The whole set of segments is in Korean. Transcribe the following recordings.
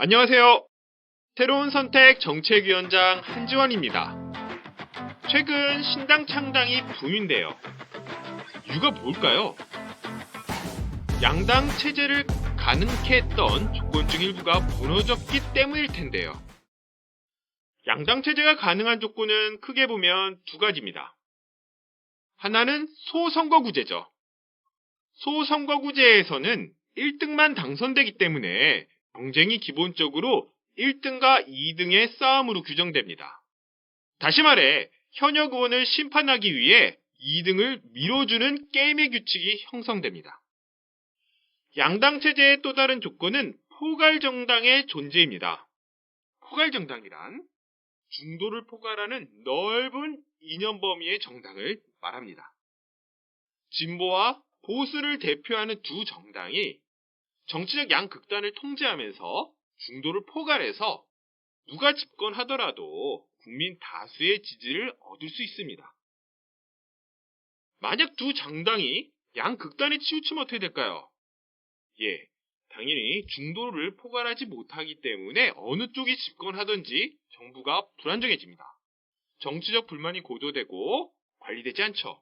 안녕하세요. 새로운 선택 정책위원장 한지원입니다. 최근 신당 창당이 붐인데요. 이유가 뭘까요? 양당 체제를 가능케 했던 조건 중 일부가 무너졌기 때문일 텐데요. 양당 체제가 가능한 조건은 크게 보면 두 가지입니다. 하나는 소선거구제죠. 소선거구제에서는 1등만 당선되기 때문에 경쟁이 기본적으로 1등과 2등의 싸움으로 규정됩니다. 다시 말해 현역 의원을 심판하기 위해 2등을 밀어주는 게임의 규칙이 형성됩니다. 양당 체제의 또 다른 조건은 포괄 정당의 존재입니다. 포괄 정당이란 중도를 포괄하는 넓은 이념 범위의 정당을 말합니다. 진보와 보수를 대표하는 두 정당이 정치적 양극단을 통제하면서 중도를 포괄해서 누가 집권하더라도 국민 다수의 지지를 얻을 수 있습니다. 만약 두 정당이 양극단에 치우치면 어떻게 될까요? 예, 당연히 중도를 포괄하지 못하기 때문에 어느 쪽이 집권하든지 정부가 불안정해집니다. 정치적 불만이 고도되고 관리되지 않죠.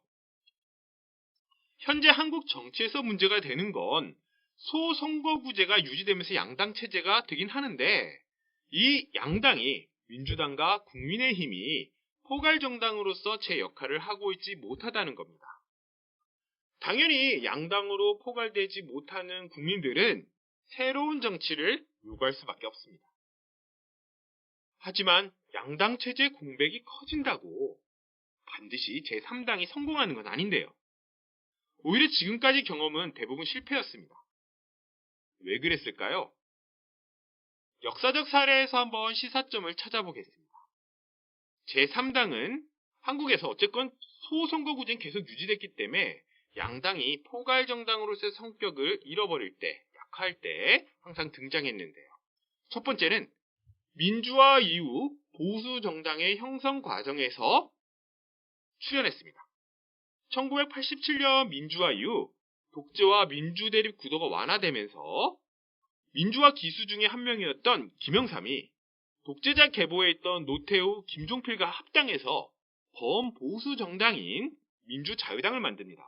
현재 한국 정치에서 문제가 되는 건 소선거구제가 유지되면서 양당 체제가 되긴 하는데 이 양당이 민주당과 국민의힘이 포괄 정당으로서 제 역할을 하고 있지 못하다는 겁니다. 당연히 양당으로 포괄되지 못하는 국민들은 새로운 정치를 요구할 수밖에 없습니다. 하지만 양당 체제 공백이 커진다고 반드시 제3당이 성공하는 건 아닌데요. 오히려 지금까지 경험은 대부분 실패였습니다. 왜 그랬을까요? 역사적 사례에서 한번 시사점을 찾아보겠습니다. 제3당은 한국에서 어쨌건 소선거구제는 계속 유지됐기 때문에 양당이 포괄 정당으로서의 성격을 잃어버릴 때, 약할 때 항상 등장했는데요. 첫 번째는 민주화 이후 보수 정당의 형성 과정에서 출연했습니다. 1987년 민주화 이후 독재와 민주 대립 구도가 완화되면서 민주화 기수 중에 한 명이었던 김영삼이 독재자 계보에 있던 노태우, 김종필과 합당해서 범보수 정당인 민주자유당을 만듭니다.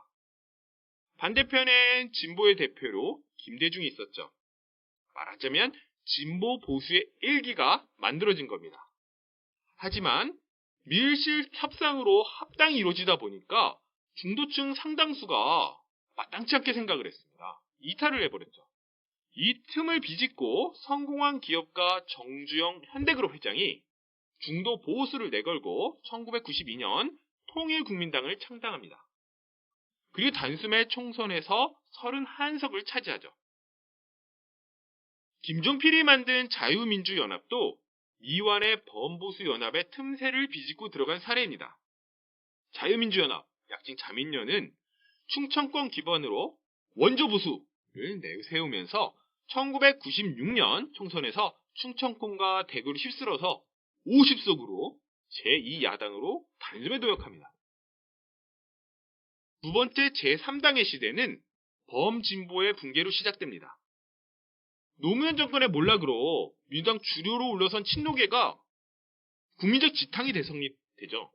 반대편엔 진보의 대표로 김대중이 있었죠. 말하자면 진보 보수의 일기가 만들어진 겁니다. 하지만 밀실 협상으로 합당이 이루어지다 보니까 중도층 상당수가 마땅치 않게 생각을 했습니다. 이탈을 해버렸죠. 이 틈을 비집고 성공한 기업가 정주영 현대그룹 회장이 중도 보수를 내걸고 1992년 통일국민당을 창당합니다. 그리고 단숨에 총선에서 31석을 차지하죠. 김종필이 만든 자유민주연합도 미완의 범보수연합의 틈새를 비집고 들어간 사례입니다. 자유민주연합, 약칭 자민련은 충청권 기반으로 원조보수를 내세우면서 1996년 총선에서 충청권과 대구를 휩쓸어서 50석으로 제2야당으로 단숨에 도약합니다. 두 번째 제3당의 시대는 범진보의 붕괴로 시작됩니다. 노무현 정권의 몰락으로 민주당 주류로 올라선 친노계가 국민적 지탕이 대성립 되죠.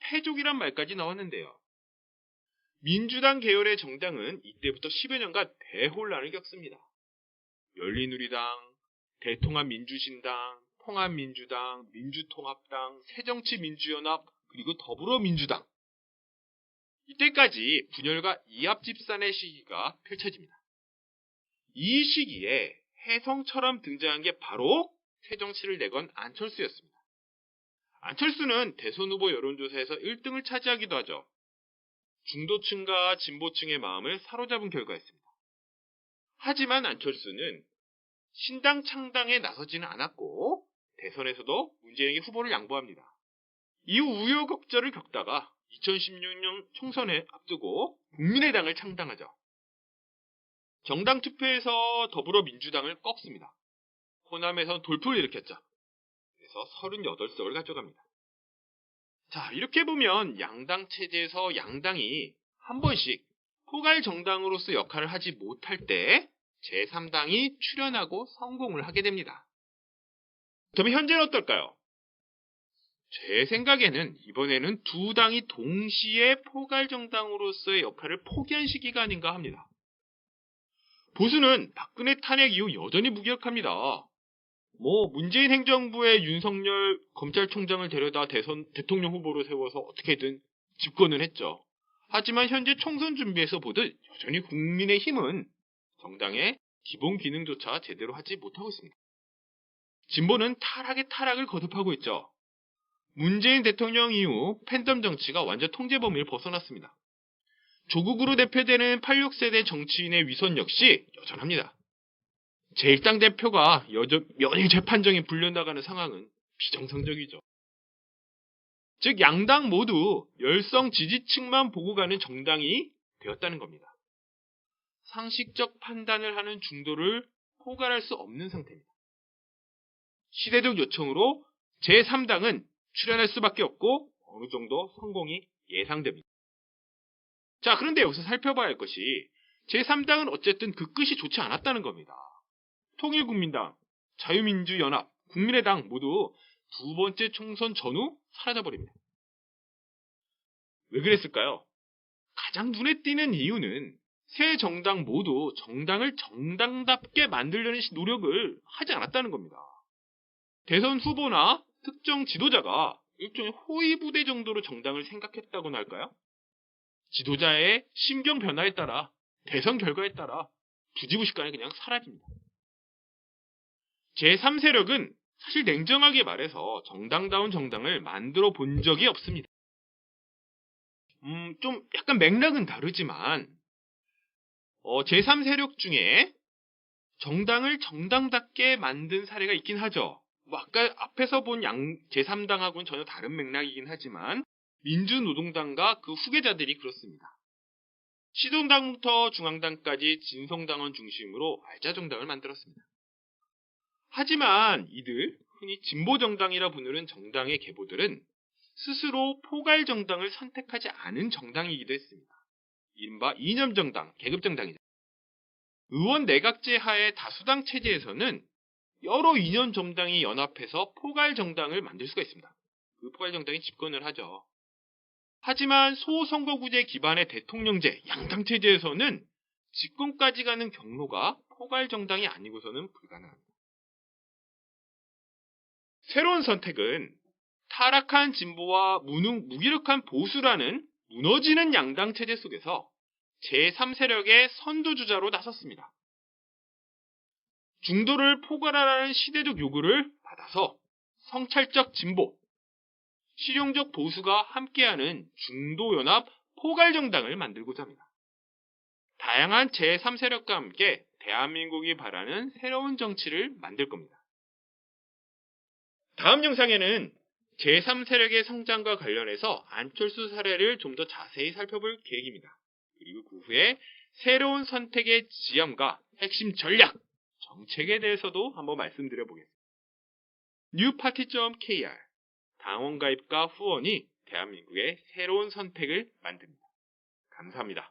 패족이란 말까지 나왔는데요. 민주당 계열의 정당은 이때부터 10여 년간 대혼란을 겪습니다. 열린우리당, 대통합민주신당, 통합민주당, 민주통합당, 새정치민주연합, 그리고 더불어민주당. 이때까지 분열과 이합집산의 시기가 펼쳐집니다. 이 시기에 해성처럼 등장한 게 바로 새정치를 내건 안철수였습니다. 안철수는 대선 후보 여론조사에서 1등을 차지하기도 하죠. 중도층과 진보층의 마음을 사로잡은 결과였습니다. 하지만 안철수는 신당 창당에 나서지는 않았고 대선에서도 문재인에게 후보를 양보합니다. 이후 우여곡절을 겪다가 2016년 총선에 앞두고 국민의당을 창당하죠. 정당 투표에서 더불어민주당을 꺾습니다. 호남에서 돌풍을 일으켰죠. 그래서 38석을 가져갑니다. 자, 이렇게 보면 양당 체제에서 양당이 한 번씩 포괄 정당으로서 역할을 하지 못할 때 제3당이 출연하고 성공을 하게 됩니다. 그럼 현재는 어떨까요? 제 생각에는 이번에는 두 당이 동시에 포괄 정당으로서의 역할을 포기한 시기가 아닌가 합니다. 보수는 박근혜 탄핵 이후 여전히 무기력합니다. 뭐 문재인 행정부의 윤석열 검찰총장을 데려다 대선 대통령 후보로 세워서 어떻게든 집권은 했죠. 하지만 현재 총선 준비에서 보듯 여전히 국민의 힘은 정당의 기본 기능조차 제대로 하지 못하고 있습니다. 진보는 타락의 타락을 거듭하고 있죠. 문재인 대통령 이후 팬덤 정치가 완전 통제 범위를 벗어났습니다. 조국으로 대표되는 86세대 정치인의 위선 역시 여전합니다. 제1당 대표가 여전 면일 재판정에 불려나가는 상황은 비정상적이죠. 즉 양당 모두 열성 지지층만 보고 가는 정당이 되었다는 겁니다. 상식적 판단을 하는 중도를 포괄할 수 없는 상태입니다. 시대적 요청으로 제3당은 출연할 수밖에 없고 어느 정도 성공이 예상됩니다. 자, 그런데 여기서 살펴봐야 할 것이 제3당은 어쨌든 그 끝이 좋지 않았다는 겁니다. 통일국민당, 자유민주연합, 국민의당 모두 두 번째 총선 전후 사라져버립니다. 왜 그랬을까요? 가장 눈에 띄는 이유는 새 정당 모두 정당을 정당답게 만들려는 노력을 하지 않았다는 겁니다. 대선 후보나 특정 지도자가 일종의 호위부대 정도로 정당을 생각했다고나 할까요? 지도자의 심경 변화에 따라 대선 결과에 따라 부지부식간에 그냥 사라집니다. 제3세력은 사실 냉정하게 말해서 정당다운 정당을 만들어 본 적이 없습니다. 음, 좀 약간 맥락은 다르지만 어, 제3세력 중에 정당을 정당답게 만든 사례가 있긴 하죠. 뭐 아까 앞에서 본 양, 제3당하고는 전혀 다른 맥락이긴 하지만 민주노동당과 그 후계자들이 그렇습니다. 시동당부터 중앙당까지 진성당원 중심으로 알짜정당을 만들었습니다. 하지만 이들 흔히 진보정당이라 부르는 정당의 계보들은 스스로 포괄 정당을 선택하지 않은 정당이기도 했습니다. 이른바 이념정당, 계급정당이죠. 의원 내각제 하에 다수당 체제에서는 여러 이념 정당이 연합해서 포괄 정당을 만들 수가 있습니다. 그 포괄 정당이 집권을 하죠. 하지만 소선거구제 기반의 대통령제, 양당 체제에서는 집권까지 가는 경로가 포괄 정당이 아니고서는 불가능합니다. 새로운 선택은 타락한 진보와 무능, 무기력한 보수라는 무너지는 양당 체제 속에서 제3세력의 선두주자로 나섰습니다. 중도를 포괄하라는 시대적 요구를 받아서 성찰적 진보, 실용적 보수가 함께하는 중도연합 포괄정당을 만들고자 합니다. 다양한 제3세력과 함께 대한민국이 바라는 새로운 정치를 만들 겁니다. 다음 영상에는 제3세력의 성장과 관련해서 안철수 사례를 좀 더 자세히 살펴볼 계획입니다. 그리고 그 후에 새로운 선택의 지향과 핵심 전략, 정책에 대해서도 한번 말씀드려 보겠습니다. newparty.kr 당원 가입과 후원이 대한민국의 새로운 선택을 만듭니다. 감사합니다.